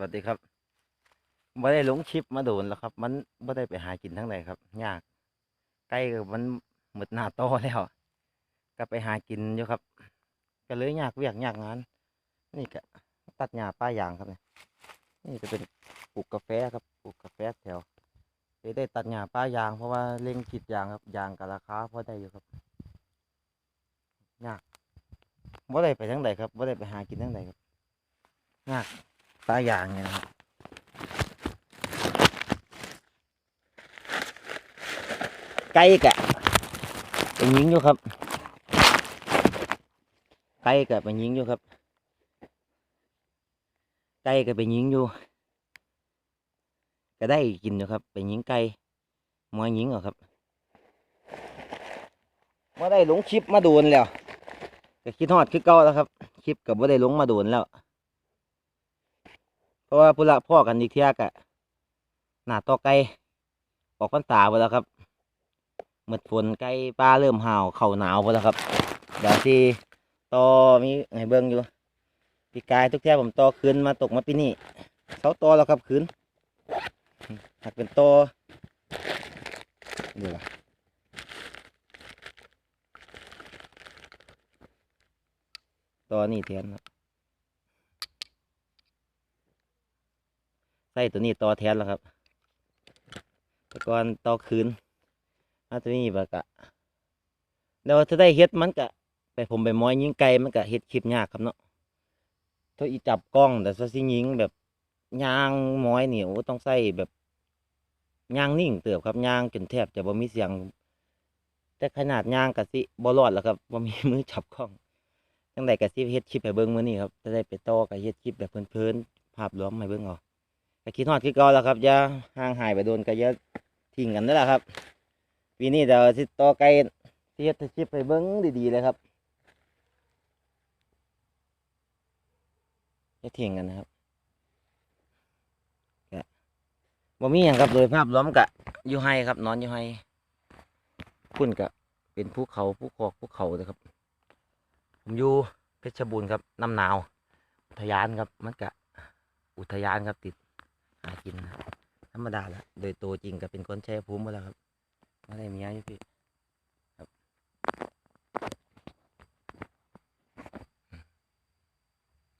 วัสดีครับไม่ได้ลงชิปมาโดนแล้วครับ มันไม่ได้ไปหากินทั้งไหนครับ ยากใกล้กับมันหมดหน้าโตแล้ว ก็ไปหากินอยู่ครับ ก็เลยยากเวียกยากงาน นี่ก็ตัดหญ้าป้ายางครับเนี่ยนี่จะเป็นปลูกกาแฟครับปลูกกาแฟแถวเลยได้ตัดหญ้าป้ายางเพราะว่าเร่งกรีดยางครับยางกับราคาพอได้อยู่ครับยากไม่ได้ไปทั้งไหนครับไม่ได้ไปหากินทั้งไหนครับยาก ปลายางเนี่ยนะครับไก่กะเป็นยิงอยู่ครับไก่กะเป็นยิงอยู่ครับไก่กะเป็นยิงอยู่ก็ได้กินอยู่ครับเป็นยิงไก่มวยยิงเหรอครับมาได้ลงคลิปมาโดนแล้วก็คิดฮอดคือเก่าแล้วครับ คลิปกับว่าได้ลงมาโดนแล้ว เพราะว่าพุละพ่อกันอีกเที่ยกะหน้าต่อไก่ออกพรรษาไปแล้วครับเมื่อฝนไก่ปลาเริ่มห่าวเข่าหนาวไปแล้วครับเดี๋ยวที่ต่อมีไงเบิ้งอยู่ปีกายทุกเที่ยผมต่อคืนมาตกมาปีนี้เขาต่อแล้วครับคืนหากเป็นต่อเดี๋ยวต่อนี่แทนครับ ใส่ตัวนี้ต่อแทนแล้วครับต่ก่อนต่อคืนมาตัวนี้บบกะแล้วถ้าได้เฮ็ดมันกะ ไปผมไปม้อยยิงไก่มันกะเฮ็ดคลิปยากครับเนาะถ้าอีจับกล้องแต่ถ้าสิยิงแบบยางม้อยเหนี่โอ้ต้องใส่แบบยางนิ่งเติบครับยางจนแทบจะบ่มีเสียง แต่ขนาดยางกะสิบ่รอดแล้วครับบ่มีมือจับกล้องจังใดกะสิเฮ็ดคลิปให้เบิ่งมื้อนี้ครับจะได้ไปต่อกับเฮ็ดคลิปแบบเพลินๆภาพรวมให้เบิ่งเอา ก็คิดฮอดคือเก่าแล้วครับอย่าห่างหายไปโดนก็อย่าทิ้งกันนั่นแหละครับปีนี้เดี๋ยวสิต่อไก่ที่เฮ็ดชิปไปเบิ้งดีๆเลยครับอย่าทิ้งกันนะครับก็บ่มีอย่างครับโดยภาพรวมกะอยู่ไฮครับ นอนอยู่ไฮพุ่นกะเป็นภูเขาภูคอกภูเขาเลยครับ ผมอยู่เพชรบูรณ์ครับน้ำหนาวอุทยานครับมันกะอุทยานครับติด หากินนะครับธรรมดาแหละโดยตัวจริงก็เป็นคนใช้ภูมิหมดแล้วครับไม่ได้เมียอยู่พี่ครับ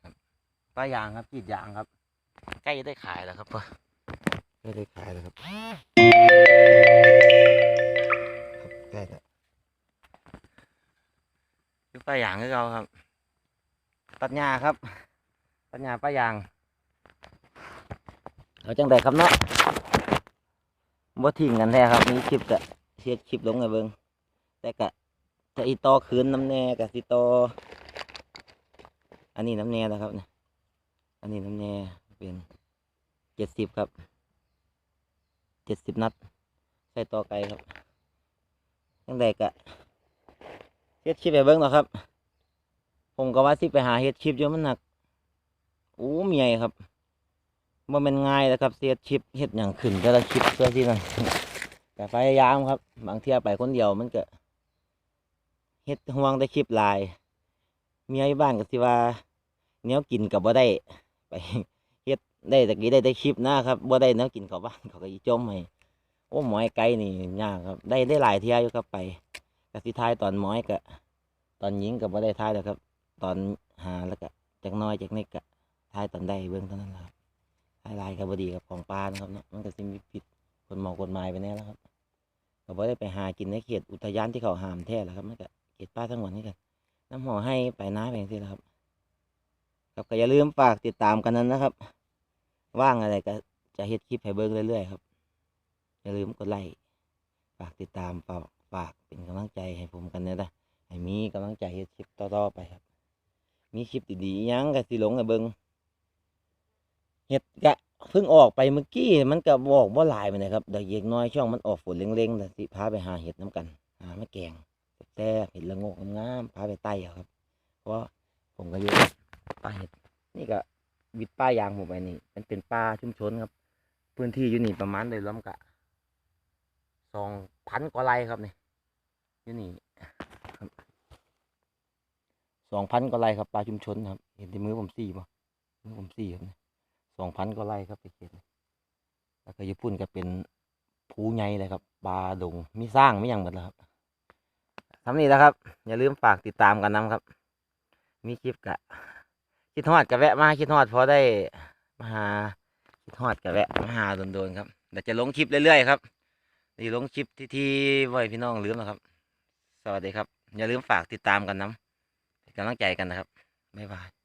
ครับป้ายางครับกรีดยางครับ ใกล้จะได้ขายแล้วครับพ่อใกล้ได้ขายแล้วครับครับใกล้แล้วคือป้ายางก็เราครับ ตัดหญ้าครับ ตัดหญ้าป้ายาง เอาจังไดครับเนาะบ่ทิ้งกันแท้ครับมีคลิปกะเฮ็ดคลิปลงให้เบิ่งแต่กะถ้าอีต่อคืนน้ำแน่กะสิต่ออันนี้น้ำแน่นะครับเนี่ยอันนี้น้ำแน่เป็นเจ็ดสิบครับเจ็ดสิบนัดใส่ต่อไกลครับจังไดกะเฮ็ดคลิปให้เบิ่งเนาะครับ ผมก็ว่าสิไปหาเฮ็ดคลิปอยู่มันหนักอู้เมียครับ บ่แมันง่ายนะครับเสียชิปเฮ็ดอย่างขึ้นแต่ละคลิปเพื่อที่นั่นแต่พยายามครับ บางเที่ยไปคนเดียวมันก็เฮ็ดห่วงได้คลิปลาย เมียบ้านก็สิว่าแนวกินกับบ่ได้ ไปเฮ็ดได้ตะกี้ได้แต่คลิปนะครับบ่ได้แนวกินเขาบ้านเขาก็อีจมให้โอ้หมอยไกลนี่ยากครับ ได้ได้หลายเที่ยอยู่ครับไปกสิทายตอนหมอยก็ตอนยิงก็บ่ได้ทายแล้วครับ ตอนหาแล้วก็จักน้อยจักนิดก็ทายตอนได้เบิ่งเท่านั้นแหละครับ ไลท์กับบดีกับของปลานะครับเนาะมันก็สิมีผิดกฎหมายกฎหมายไปแน่แล้วครับก็บ่ได้ไปหากินในเขตอุทยานที่เขาห้ามแท้แล้วครับมันก็เขตป่าทั้งหมดนี่กันน้ำหอให้ไปน้าไปสิแล้วครับครับก็อย่าลืมฝากติดตามกันนั้นนะครับ ว่างอะไรก็จะเฮ็ดคลิปให้เบิ่งเรื่อยๆครับ อย่าลืมกดไลค์ฝากติดตามฝากฝากเป็นกำลังใจให้ผมกันนะนะให้มีกำลังใจเฮ็ดคลิปต่อๆไปครับ มีคลิปดีๆยังก็สิลงให้เบิ่ง เห็ดกะเพิ่งออกไปเมื่อกี้มันก็บอกว่าหลายไปนะครับเด็กเย็กน้อยช่องมันออกฝนเล็งๆแต่สิพาไปหาเห็ดน้ำกันหามาแกงแซ่บเห็ดละงกงามพาไปไต่ครับ เพราะผมก็อยู่ป่าเห็ดนี่ก็วิดป้ายางผมไปนี่มันเป็นป่าชุมชนครับ พื้นที่อยู่นี่ประมาณโดยรวมกะสองพันกว่าไร่ครับนี่อยู่นี่สองพันกว่าไร่ครับป่าชุมชนครับ เห็นที่มือผมสี่ป่ะมือผมสี่ครับนี่ สองพันก็ไร่ครับไปเขตแล้วก็ญี่ปุ่นก็เป็นภูใหญ่เลยครับปลาดงมีสร้างไม่ยังหมดแล้วครับทำนี้แล้วครับ อย่าลืมฝากติดตามกันนะครับ มีคลิปกะคิดฮอดกะแวะมาคิดฮอดพอได้มาหาคิดฮอดกะแวะมาหาโดนๆครับเดี๋ยวจะลงคลิปเรื่อยๆครับจะลงคลิปที่ที่ไว้พี่น้องลืมนะครับ สวัสดีครับ อย่าลืมฝากติดตามกันนะเป็นกำลังใจกันนะครับบ๊ายบาย